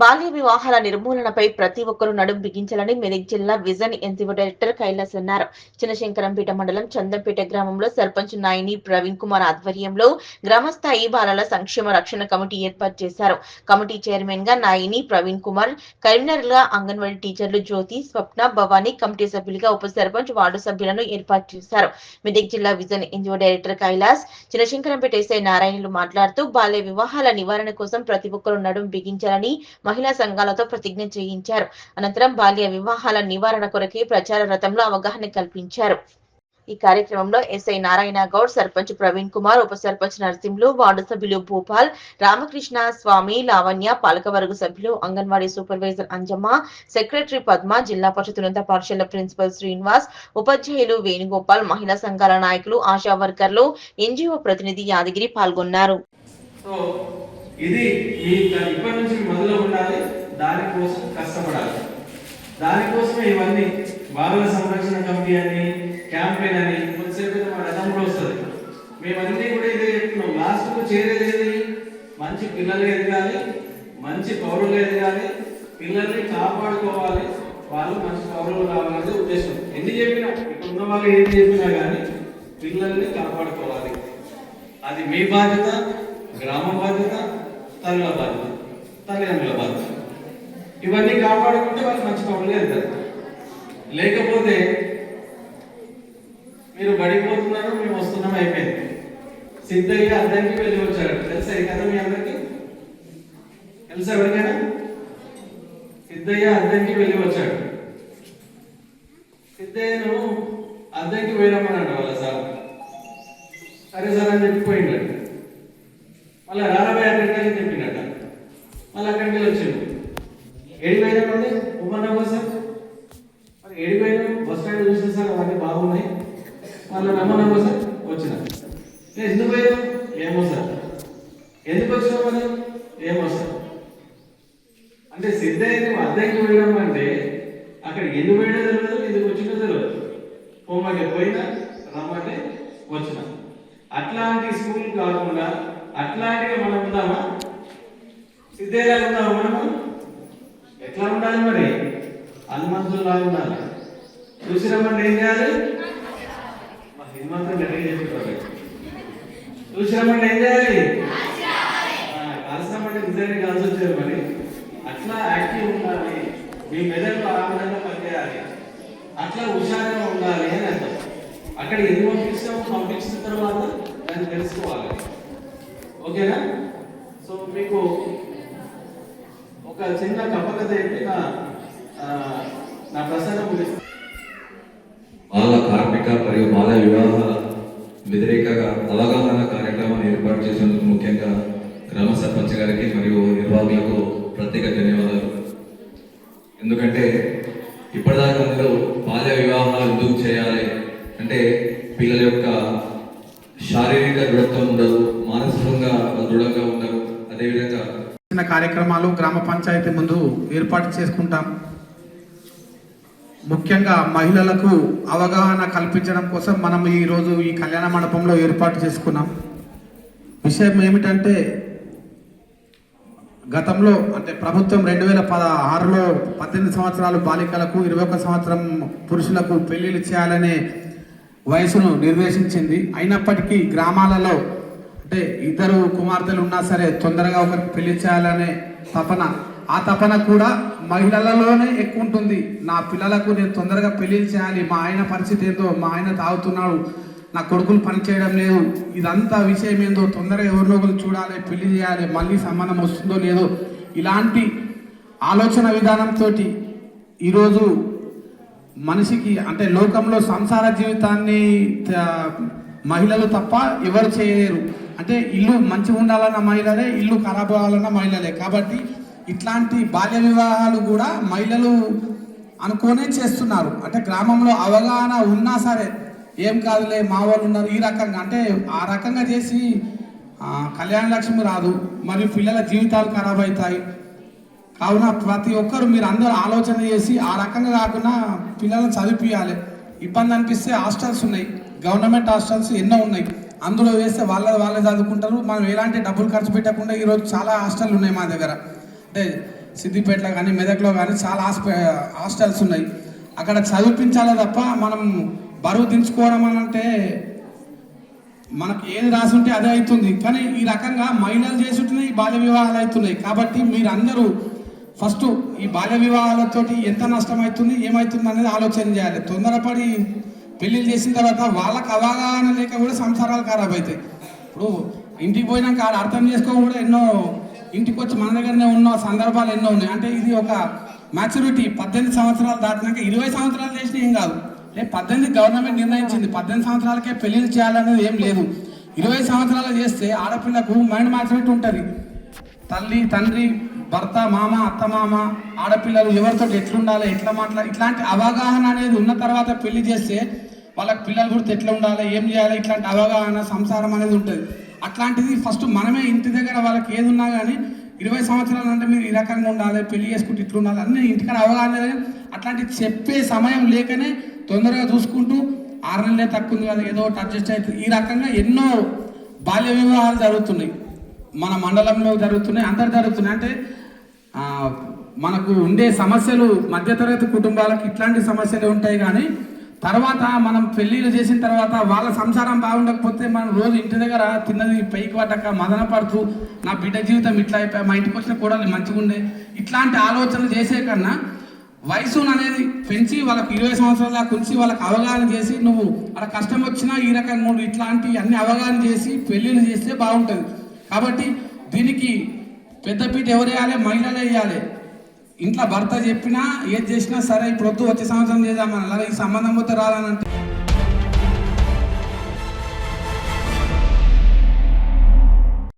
బాల్య వివాహాల నిర్మూలనపై ప్రతి ఒక్కరూ నడుం బిగించాలని మెదక్ జిల్లా విజన్ ఎన్జిఓ డైరెక్టర్ కైలాస్ అన్నారు. చిన్నశంకరంపేట మండలం చందంపేట గ్రామంలో సర్పంచ్ నాయని ప్రవీణ్ కుమార్ ఆధ్వర్యంలో గ్రామస్థాయి బాలల సంక్షేమ రక్షణ కమిటీ ఏర్పాటు చేశారు. కమిటీ చైర్మన్గా నాయిని ప్రవీణ్ కుమార్ కరీంనగర్గా అంగన్వాడీ టీచర్లు జ్యోతి స్వప్న భవానీ కమిటీ సభ్యులుగా ఉప సర్పంచ్ వార్డు సభ్యులను ఏర్పాటు చేశారు. మెదక్ జిల్లా vision NGO director Kailas Chinnashankarampet SI నారాయణలు మాట్లాడుతూ బాల్య వివాహాల నివారణ కోసం ప్రతి ఒక్కరూ నడుం బిగించాలని మహిళా సంఘాలతో ప్రతిజ్ఞ చేయించారు. అనంతరం బాల్య వివాహాల నివారణ కొరకే ప్రచార రథంలో అవగాహన కల్పించారు. ఈ కార్యక్రమంలో ఎస్ఐ నారాయణ గౌడ్ సర్పంచ్ ప్రవీణ్ కుమార్ ఉప సర్పంచ్ నరసింహులు వార్డు సభ్యులు భూపాల్ రామకృష్ణ స్వామి లావణ్య పాలకవర్గ సభ్యులు అంగన్వాడీ సూపర్వైజర్ అంజమ్మ సెక్రటరీ పద్మ జిల్లా పరిషత్ ఉన్నత పాఠశాల ప్రిన్సిపల్ శ్రీనివాస్ ఉపాధ్యాయులు వేణుగోపాల్ మహిళా సంఘాల నాయకులు ఆశా వర్కర్లు ఎన్జిఓ ప్రతినిధి యాదగిరి పాల్గొన్నారు. ఇది ఇప్పటి నుంచి మొదలు దానికోసం కష్టపడాలి. దానికోసమే ఇవన్నీ బాలల సంరక్షణ కమిటీ అని క్యాంపెయిన్ అని కొద్దిసేపు అయితే మా రథం కూడా వస్తుంది. మేమన్నీ కూడా ఇదే చెప్తున్నాం. లాస్ట్కు చేరేది ఏది? మంచి పిల్లలు ఎదగాలి మంచి పౌరులు ఎదగాలి పిల్లల్ని కాపాడుకోవాలి. వాళ్ళు మంచి పౌరులు కావాలనేది ఉద్దేశం. ఎన్ని చెప్పినా ఇక్కడ ఉన్న వాళ్ళు ఏం చెప్పినా కానీ పిల్లల్ని కాపాడుకోవాలి. అది మీ బాధ్యత గ్రామ బాధ్యత తల్లుల బాధ్యత తల్లిదండ్రుల ఇవన్నీ కాపాడుకుంటే వాళ్ళు మంచి పనులు వెళ్తారు. లేకపోతే మీరు పడిపోతున్నారు మేము వస్తున్నాం అయిపోయింది. సిద్ధయ్య అందరికీ వెళ్ళి వచ్చాడు. తెలుసా ఈ కథ మీ అందరికి? తెలుసా ఎవరికైనా? సిద్ధయ్య అద్దంకి వెళ్ళి వచ్చాడు. సిద్ధయ్యను అద్దంకి వెళ్ళమన్నాడు వాళ్ళ సార్. సరే సార్ అని చెప్పి పోయిండట మళ్ళీ రారాబాయ్ అక్కడికి వెళ్ళి చెప్పిండట మళ్ళీ అక్కడికి వెళ్ళి వచ్చిండు ఏడిపోయినామండి ఉమ్మన్నా సార్ మరి ఏడిపోయినా బస్ స్టాండ్ చూసిన సార్ అవన్నీ బాగున్నాయి మళ్ళీ నమ్మన్నా సార్ వచ్చిన నేను ఎందుకు పోయినా ఏమో సార్. ఎందుకు వచ్చినావు మరి? ఏమో సార్. అంటే సిద్ధయ్య అద్దెకి వెళ్ళడం అంటే అక్కడ ఎందుకు పోయినా తెలియదు ఎందుకు వచ్చినా తెలియదు పొమ్మకి పోయినా రమ్మంటే వచ్చిన. అట్లాంటి స్కూల్ కాకుండా అట్లాంటిగా మనం ఉందామా? సిద్ధయ్యలా ఉందామా మనము? ఎట్లా ఉండాలి మరి? హనుమంతుల్లా ఉండాలి. చూసి రమ్మంటే ఏం చేయాలి? మా హనుమంతుడు గట్టిగా చెప్తారు చూసి రమ్మంటే ఏం చేయాలి? కలిసినమ్మంటే నిజంగా కలిసి వచ్చారు మరి. అట్లా యాక్టివ్ ఉండాలి. మీ మెదడులో ఆ విధంగా పనిచేయాలి. అట్లా హుషారుగా ఉండాలి అని అర్థం. అక్కడ ఎందుకు పంపిస్తామో పంపించిన తర్వాత దాన్ని తెలుసుకోవాలి. ఓకేనా? సో మీకు ఒక చిన్న కపకథ చెప్పి నా ఆ, నా ప్రసంగం ముగిస్తాను బాల కార్మిక మరియు బాల వివాహాల వ్యతిరేకగా అవగాహన కార్యక్రమాన్ని ఏర్పాటు చేసినందుకు ముఖ్యంగా గ్రామ సర్పంచ్ గారికి మరియు నిర్వాహకులకు ప్రత్యేక ధన్యవాదాలు. ఎందుకంటే ఇప్పటిదాకా అందరూ బాల్య వివాహాలు ఎందుకు చేయాలి అంటే పిల్లల యొక్క శారీరక దృఢత్వం ఉండదు మానసికంగా దృఢంగా ఉండరు అదేవిధంగా చిన్న కార్యక్రమాలు గ్రామ పంచాయతీ ముందు ఏర్పాటు చేసుకుంటాం. ముఖ్యంగా మహిళలకు అవగాహన కల్పించడం కోసం మనం ఈరోజు ఈ కళ్యాణ మండపంలో ఏర్పాటు చేసుకున్నాం. విషయం ఏమిటంటే గతంలో అంటే ప్రభుత్వం రెండు వేల పద ఆరులో పద్దెనిమిది సంవత్సరాలు బాలికలకు ఇరవై ఒక సంవత్సరం పురుషులకు పెళ్ళిళ్ళు చేయాలనే వయసును నిర్దేశించింది. అయినప్పటికీ గ్రామాలలో అంటే ఇద్దరు కుమార్తెలు ఉన్నా సరే తొందరగా ఒకరికి పెళ్ళి చేయాలనే తపన ఆ తపన కూడా మహిళలలోనే ఎక్కువ ఉంటుంది. నా పిల్లలకు నేను తొందరగా పెళ్ళి చేయాలి మా ఆయన పరిస్థితి ఏందో మా ఆయన తాగుతున్నాడు నా కొడుకులు పని చేయడం లేదు. ఇదంతా విషయం ఏందో తొందరగా ఎవరినో ఒకరు చూడాలి పెళ్ళి చేయాలి మళ్ళీ సంబంధం వస్తుందో లేదో ఇలాంటి ఆలోచన విధానంతో ఈరోజు మనిషికి అంటే లోకంలో సంసార జీవితాన్ని మహిళలు తప్ప ఎవరు చేయలేరు. అంటే ఇల్లు మంచిగా ఉండాలన్న మహిళలే ఇల్లు ఖరాబ్ అవ్వాలన్న మహిళలే. కాబట్టి ఇట్లాంటి బాల్య వివాహాలు కూడా మహిళలు అనుకోనే చేస్తున్నారు. అంటే గ్రామంలో అవగాహన ఉన్నా సరే ఏం కాదులే మా వాళ్ళు ఉన్నారు ఈ రకంగా. అంటే ఆ రకంగా చేసి కళ్యాణ లక్ష్మి రాదు మరియు పిల్లల జీవితాలు ఖరాబ్ అవుతాయి. కావున ప్రతి ఒక్కరు మీరు అందరూ ఆలోచన చేసి ఆ రకంగా కాకుండా పిల్లలను చదివిపియాలి ఇబ్బంది అనిపిస్తే హాస్టల్స్ ఉన్నాయి గవర్నమెంట్ హాస్టల్స్ ఎన్నో ఉన్నాయి. అందులో వేస్తే వాళ్ళ వాళ్ళే చదువుకుంటారు. మనం ఎలాంటి డబ్బులు ఖర్చు పెట్టకుండా ఈరోజు చాలా హాస్టల్ ఉన్నాయి మా దగ్గర. అంటే సిద్దిపేటలో కానీ మెదక్లో కానీ చాలా హాస్టల్స్ ఉన్నాయి. అక్కడ చదివించాలి తప్ప మనం బరువు దించుకోవడం అని అంటే మనకు ఏది రాసి ఉంటే అదే అవుతుంది. కానీ ఈ రకంగా మహిళలు చేస్తుంటున్నాయి ఈ బాల్య వివాహాలు అవుతున్నాయి. కాబట్టి మీరందరూ ఫస్ట్ ఈ బాల్య వివాహాలతోటి ఎంత నష్టం అవుతుంది ఏమవుతుంది అనేది ఆలోచన చేయాలి. తొందరపడి పెళ్ళిళ్ళు చేసిన తర్వాత వాళ్ళకి అవగాహన లేక కూడా సంసారాలు ఖరాబ్ అవుతాయి. ఇప్పుడు ఇంటికి పోయినాక ఆడ అర్థం చేసుకో కూడా ఎన్నో ఇంటికి వచ్చి మన దగ్గరనే ఉన్న సందర్భాలు ఎన్నో ఉన్నాయి. అంటే ఇది ఒక మ్యాచ్యూరిటీ పద్దెనిమిది సంవత్సరాలు దాటినాక ఇరవై సంవత్సరాలు చేసిన ఏం కాదు. రేపు పద్దెనిమిది గవర్నమెంట్ నిర్ణయించింది. పద్దెనిమిది సంవత్సరాలకే పెళ్ళిళ్ళు చేయాలనేది ఏం లేదు. ఇరవై సంవత్సరాలు చేస్తే ఆడపిల్లకు మైండ్ మార్చినట్టు ఉంటుంది. తల్లి తండ్రి భర్త మామ అత్త మామ ఆడపిల్లలు ఎవరితో ఎట్లుండాలి ఎట్లా మాట్లాడాలి ఇట్లాంటి అవగాహన అనేది ఉన్న తర్వాత పెళ్ళి చేస్తే వాళ్ళకి పిల్లలు గురించి ఎట్లా ఉండాలి ఏం చేయాలి ఇట్లాంటి అవగాహన సంసారం అనేది ఉంటుంది. అట్లాంటిది ఫస్ట్ మనమే ఇంటి దగ్గర వాళ్ళకి ఏది ఉన్నా కానీ ఇరవై సంవత్సరాలు అంటే మీరు ఈ రకంగా ఉండాలి పెళ్ళి చేసుకుంటే ఇట్లా ఉండాలి అన్నీ ఇంటికాడ అవగాహన లేదు. అట్లాంటి చెప్పే సమయం లేకనే తొందరగా చూసుకుంటూ ఆరు నెలలే తక్కువ ఉంది కదా ఏదో ఒకటి అడ్జస్ట్ అవుతుంది ఈ రకంగా ఎన్నో బాల్య వివాహాలు జరుగుతున్నాయి. మన మండలంలో జరుగుతున్నాయి అందరు జరుగుతున్నాయి. అంటే మనకు ఉండే సమస్యలు మధ్యతరగతి కుటుంబాలకు ఇట్లాంటి సమస్యలు ఉంటాయి కానీ తర్వాత మనం పెళ్ళిళ్ళు చేసిన తర్వాత వాళ్ళ సంసారం బాగుండకపోతే మనం రోజు ఇంటి దగ్గర తిన్నది పైకి పడ్డాక మదన పడుతూ నా బిడ్డ జీవితం ఇట్లా అయిపోయి మా ఇంటికి వచ్చిన కూడా మంచిగా ఉండే ఇట్లాంటి ఆలోచనలు చేసే కన్నా వయసు అనేది పెంచి వాళ్ళకి ఇరవై సంవత్సరాల దాకా ఉంచి వాళ్ళకి అవగాహన చేసి నువ్వు అక్కడ కష్టం వచ్చినా ఈ రకం మూడు ఇట్లాంటి అన్ని అవగాహన చేసి పెళ్ళిళ్ళు చేస్తే బాగుంటుంది. కాబట్టి దీనికి పెద్దపీట ఎవరు వేయాలి? మహిళలు వేయాలి. ఇంట్లో భర్త చెప్పినా ఏది చేసినా సరే ఇప్పుడు వద్దు వచ్చే సంవత్సరం చేద్దామని. అలాగే ఈ సంబంధం పోతే రాదనంటే